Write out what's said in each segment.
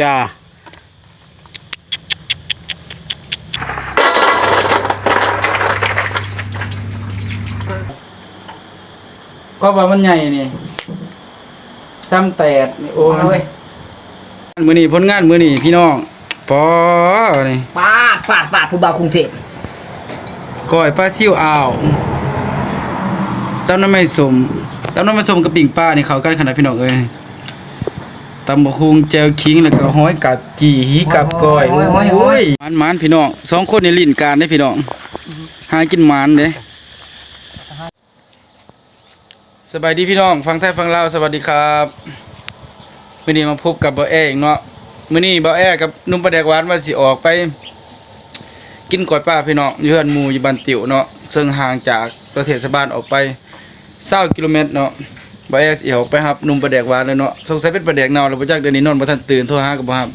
จ้าก็ว่ามันใหญ่นี่ซ้ำแตดนี่โอ้ยมื้อนี้ผลงานมื้อนี้พี่น้องปอนี่ปาดปาดปาดผู้บ่าวกรุงเทพก้อยปลาซิวอ่าวตำน้ำไม่สมตำน้ำไม่สมกับปิ่งปลานี่เขากันขนาดพี่น้องเอ้ย ตำบกคุงแจวคิงแล้วก็ห้อยกัดจีหีกับก้อยโอ้ยมันมันๆพี่น้องสองคนในลิ้นการได้พี่น้องหากินหมันเด้สบายดีพี่น้อง ฟังไทยฟังลาวสวัสดีครับมื้อนี้มาพบกับบ่าวแออีกเนาะมื้อนี้บ่าวแอกับหนุ่มประแดกหวานว่าสิออกไป กินกอดป้าพี่น้องอยู่เฮือนหมู่อยู่บ้านติ๋วเนาะซึ่งห่างจากตัวเทศบาลออกไป20กิโลเมตรเนาะ บ่แอสิออกไปครับหนุ่มประแดกหวานเลยเนาะสงสัยเป็นประแดกเนาแล้วบ่จักเดี๋ยวนี้นอนบ่ทันตื่นโทรหาก็บ่รับ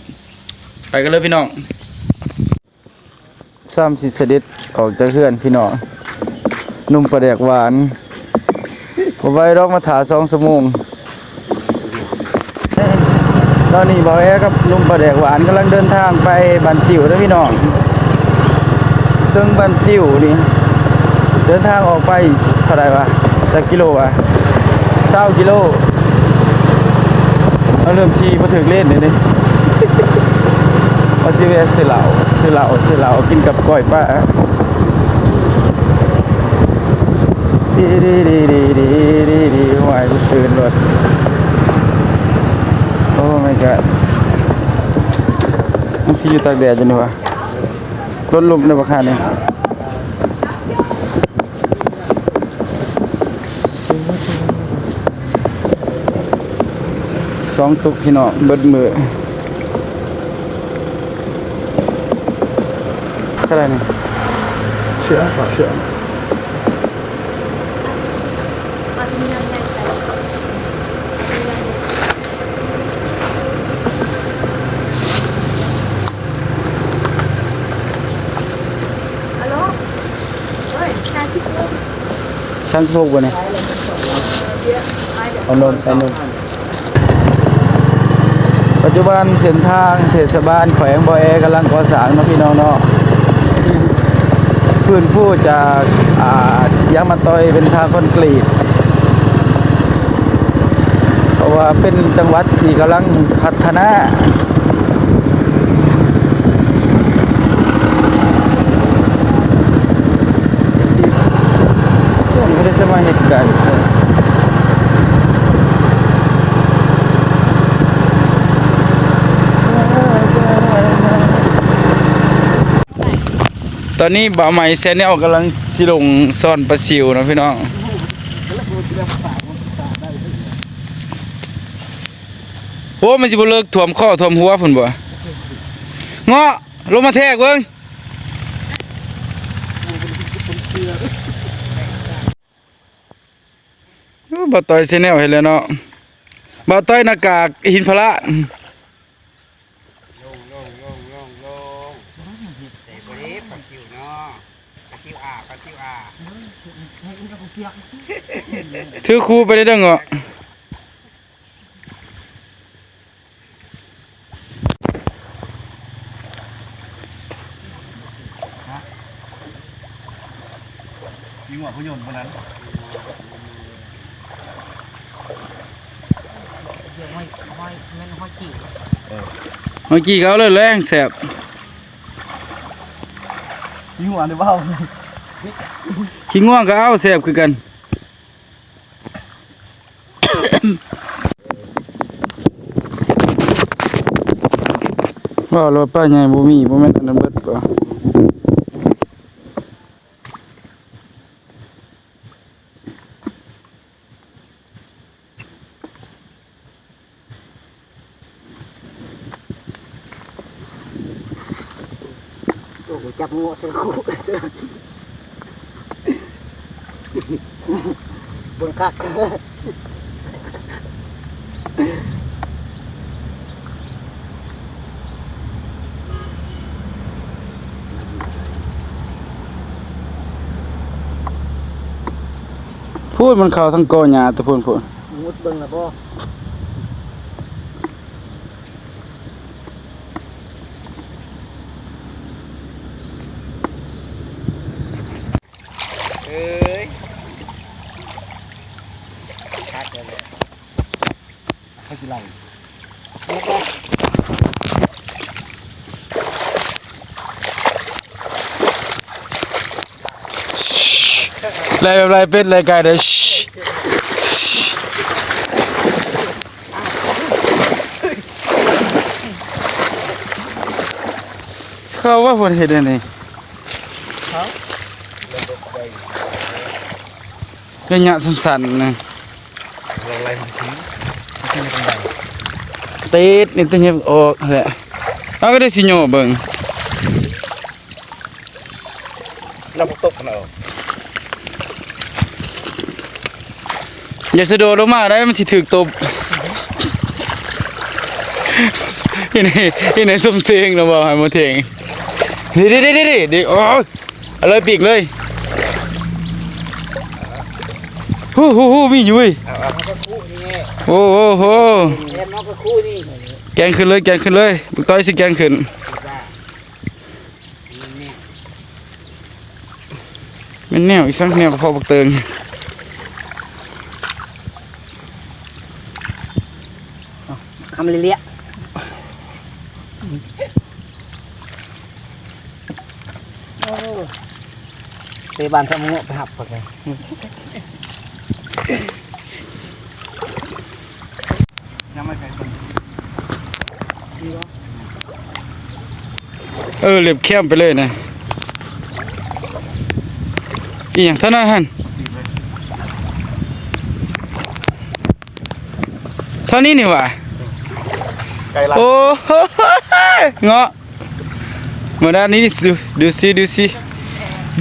ไปกันเลยพี่น้องซ้ำสิเสด็จออกจากเฮือนพี่น้องหนุ่มประแดกหวานบ่ไว้อกมาถา2ชั่วโมงตอนนี้บ่แอกับหนุ่มประแดกหวานกำลังเดินทางไปบ้านติ๋วเด้อพี่น้อง ซึ่งบ้านติวนี่ เดินทางออกไปเท่าไหร่วะจักกิโลวะ เศร้ากิโลเราเริ่มขี่มาถึงเล่นเลยนี่เอาซิเวสซื้อเหล้าซื้อเหล้าซื้อเหล้ากินกับก้อยป้าดีดีดีดีดีดีดีหวายกูตื่นรถโอ้ my god มันสิอยู่ตากแดดจังนี่วะรถลมในราคาเนี่ย สองตุกพี่น้องเบิดมือเท่าไหรนี่เชื่อเชื่อฮัลโหลเฮ้ยชาชิโก้ชั้นโชคบ่เนี่ยเอานมใส่นม ปัจจุบันเส้นทางเทศบาลแขวงบอแอกำลังก่อสร้างนาะพี่น้องเนาะฟื้นฟูจากอ่ายางมาตอยเป็นทางคอนกรีต เพราะว่าเป็นจังหวัดที่กำลังพัฒนาไม่ได้สมาเหตุการณ์ ตอนนี้บ่าวใหม่เซนเนี่ยกำลังสิลงซ่อนปลาซิวนะพี่น้องโอ้มันสิบ่เลิกท่วมข้อท่วมหัวพุ่นบ่เงาะลงมาแทกเบิ่งโอ้บ่ต่อยเซแนลเห็นแล้วเนาะบ่ต่อยหน้ากากหินพระบริปลาซิวเนาะปลาซิวอ่าปลาซิวอ่า ถือคู่ไปได้เด้อเงาะยิงหัวพยนต์คนนั้นเดี๋ยวห้อยห้อยแม่นห้อยกี่เมื่อกี้เขาเลยแรงแสบยิงหัวในเบ้า ขี้ง่วงก็เอาแสบคือกันว่ารถป้าใหญ่บ่มีบ่แม่นอันนั้นเบิดบ่โอ้โหจับงูเสือคู่เจอ บนคักพูดมันเข้าทั้งกอหญ้าแตะพูนพูนมุดเบิ่งละบ่ lần Nhét ra. Lại lại bên lại cái đấy. Sao quá buồn hết này? Cái nhạc sẵn sẵn này. Lại lại một xíu เพิ่นเฮ็ดอันนี้ระยะสั้นๆนะลองไล่มันชี้ติดนี่ตัวเนี้ยออกแหละเราก็ได้สิโยเบิ่งเราตกกันเอาอย่าสะโดดลงมาได้มันสิถึกตบที่ไหนที่ไหนสมเสียงเราบอกให้มาเทงดิดิดิดิดิดิโอ้ยเอาเลยปีกเลยฮู้ฮู้ฮู้มีอยู่เว้ย โอ้โหโหเอ็มน้องก็คู่นี่แกงขึ้นเลยแกงขึ้นเลยบุกต้อยสิแกงขึ้นจ้านี่แม่นแนวอีกสักแนวก็พอบักเติงคำเลี้ยโอ้ไปบ้านทำงะไปหับก่อนเลย ยังไม่ใครคน เออเล็บเข้มไปเลยนะอีหยังเท่านั้นหันเท่านี้นี่หว่าไก่ละโอ้โหเงาะมาด้านนี้สิดูสิดูสิ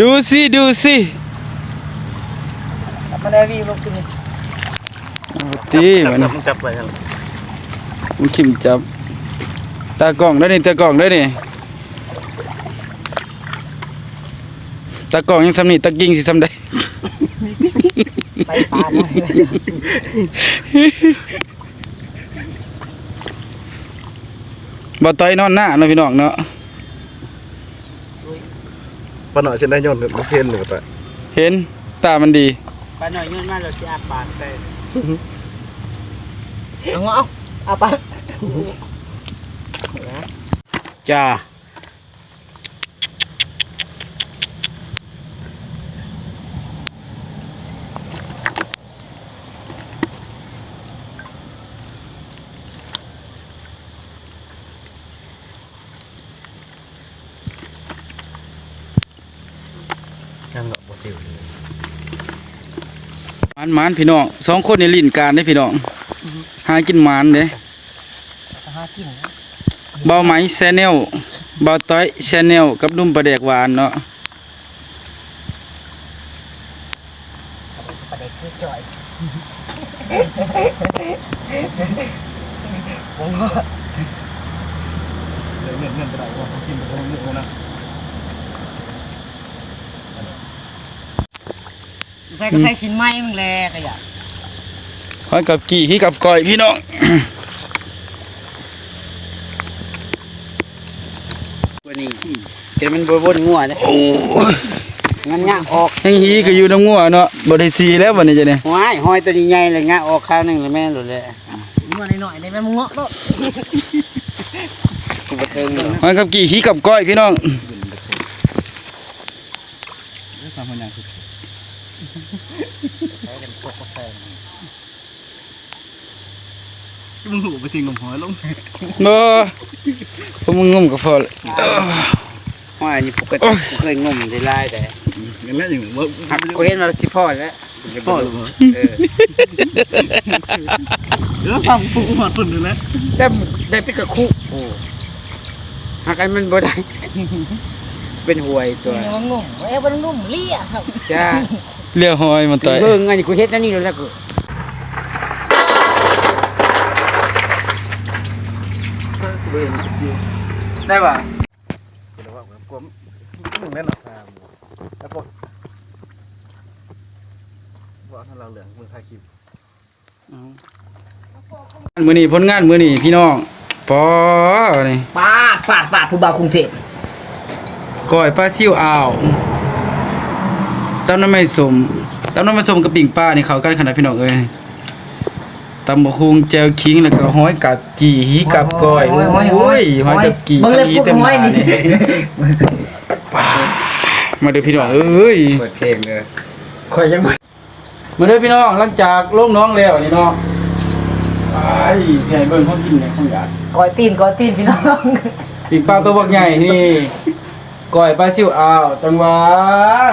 ดูสิดูสิมาได้วีลงขึ้นตีมันมันจับไปครับมันขิมจับตากล้องได้นี่ตากล้องได้นี่ ตากล้องยังสำนี่ตะกิ้งสิสำได้ไปปานเลยบ่ต้อยนอนหน้าเนาะพี่น้องเนาะปะหน่อยเช่นได้ยนต์มันเทนหรือเปล่าเห็นตามันดีปานหน่อยยืนมาเราจะอาปากใส่เอาเอาอาปากจ้า ยังเงาะบ่สิว ห มานหมานพี่น้องสองคนในลิ้นการได้พี่น้องหากินหมานเด้หากินเบาไหมแชนแนลเบาต้อยแชนแนลกับนุ่มปลาแดกหวานเนาะประเด็กคือจ่อยเดี๋ยวเงินเงินไปไหนวะกินไปตรงนี้นะ ใส่ก็ใส่ชิ้นไม้มึงแลก็อยากพร้อมกับกี่ที่กับก้อยพี่น้องตัวนี้เดี๋ยวมันบวนงัวเลยงั้นงะออกยังฮีก็อยู่น้ำงัวเนาะบ่ได้ซีแล้ววันนี้จ้ะเนี่ยห้อยห้อยตัวนี้ใหญ่เลยงะออกข้าวหนึงเลยแม่นหลุดเลยงัวหน่อยๆได้แม่มึงเงาะเนาะกูบ่เทิงเลยพร้อมกับกี่ที่กับก้อยพี่น้องทำมันยังคือ ใช้กันพวกกาแฟมึงหูไปทิ้งลมหอยลงบ่พวกมึงงมก็พอละห้อยอันนี้ปกติกูเคยงมได้หลายแต่งั้นแม่อย่างเมื่อหักกูเห็นมาสิพ่อแล้วพ่อหรือเปล่าเออเดี๋ยวทำปุ๊บมาตุ่นเลยนะได้ได้เป็นกระคุโอ้หักอันมันบ่ได้เป็นหวยตัวมันงุ่มเอ้ยมันงุ่มเลี่ยสับจ้า เลี้ยวหอยมันต่อยเบิ่งอันนี้กูเฮ็ดอันนี้แล้วกูได้ป่ะเดี๋ยวว่าผมกลัวมึงแน่นอนครับแล้วพวกว่าถ้าเราเหลืองมือคาคิวมื้อนี้ผลงานมื้อนี้พี่น้องปอนี่ปาดปาดปาดผู้บ่าวกรุงเทพก้อยปลาซิ่วอ่าว ตำน้ำไม่สมตำน้ำไม่สมกับปิ่งปลานี่เข้ากันขนาดพี่น้องเอ้ยตำบักฮุงแจวคิงแล้วก็ห้อยกับกี่หีกับก้อยโอ้ยห้อยกับกี่มึงสเลยลีพูดเต็มห้หอยน้านี่นี่มาเด้อพี่น้องเอ้ยเปิดเพลงเลยข่อยยังบ่มาเด้อพี่น้องหลังจากลงน้องแล้วนี่เนาะไปสิให้เบิ่งของกินในของอยากก้อยตีนก้อยตีนพี่น้องปีกปลาตัวบักใหญ่นี่ก้อยปลาซิวอ้าวจังหวะ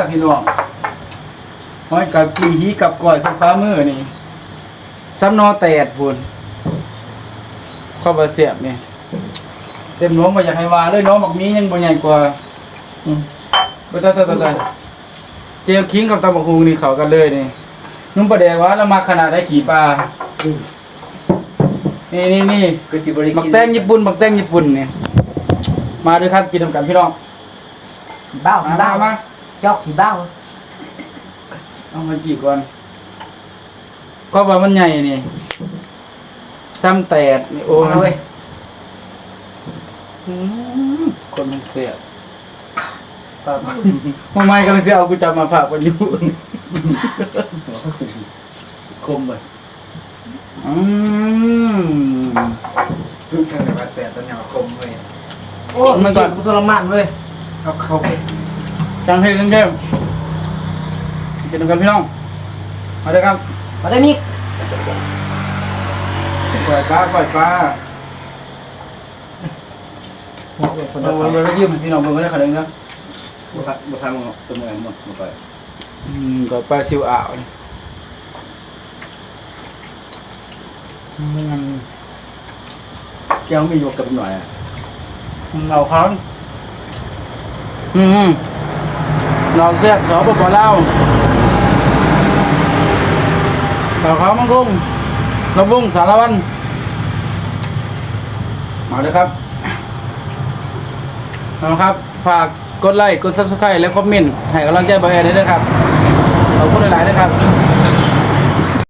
พี่น้อง ห้อยกับกี่ฮีกับก้อยสักฟ้ามือนี่ซ้ำนอแตดพุ่นข้าวบะเสียบนี่เต็มน้องบ่อยากให้ว่าเลยน้องบักมียังบ่ใหญ่กว่าอืมบ่ตายตายตายเจียวคิงกับตำบักฮูนี่เข้ากันเลยนี่นุ่มประแดกว่าแล้วมาขนาดได้ขี่ปลานี่นี่นี่ก็สิบ่ได้หมักกินแตงญี่ปุ่นหมักแตงญี่ปุ่นเนี่ยมาด้วยครับกินนำกันพี่น้องเบ้ามาเบ้ามาจอกที่เบ้า เอามาจีก่อนก็ว่ามันใหญ่นี่ซ้ำแตดนี่โอ้ยอืมคนมันเสียบปากมาไม่ก็เลยเสียเอากูจับมาฝากวันอยู่คมบ่อืมตั้งแต่ว่าแสบตอนนี้ว่าคมเลยโอ้มันก่อนกูทรมานเว้ยเอาเข้าไปจังเพลงจังเกม กินนำกันพี่น้องมาเลยครับมาได้มิกปล่อยปลาปล่อยปลาเราเราได้ยืมให้พี่น้องเบิ่งก็ได้ขนาดนี้นะบ่พักบ่พังตัวเมืองหมดบ่ไปอืมก็ปลาซิวอ่าวนี่มันแก้วมียกกับหน่อยอะมันเราเขาอืม เราเสียบสอปปลาวเราเขามังคุงเราบุ้งสารวันมาเลยครับเอาครับ ฝากกดไลค์ กดซับสไครต์และคอมเมนต์ให้กำลังใจบอยแอนด้วยนะครับ ขอบคุณหลายๆนะครับ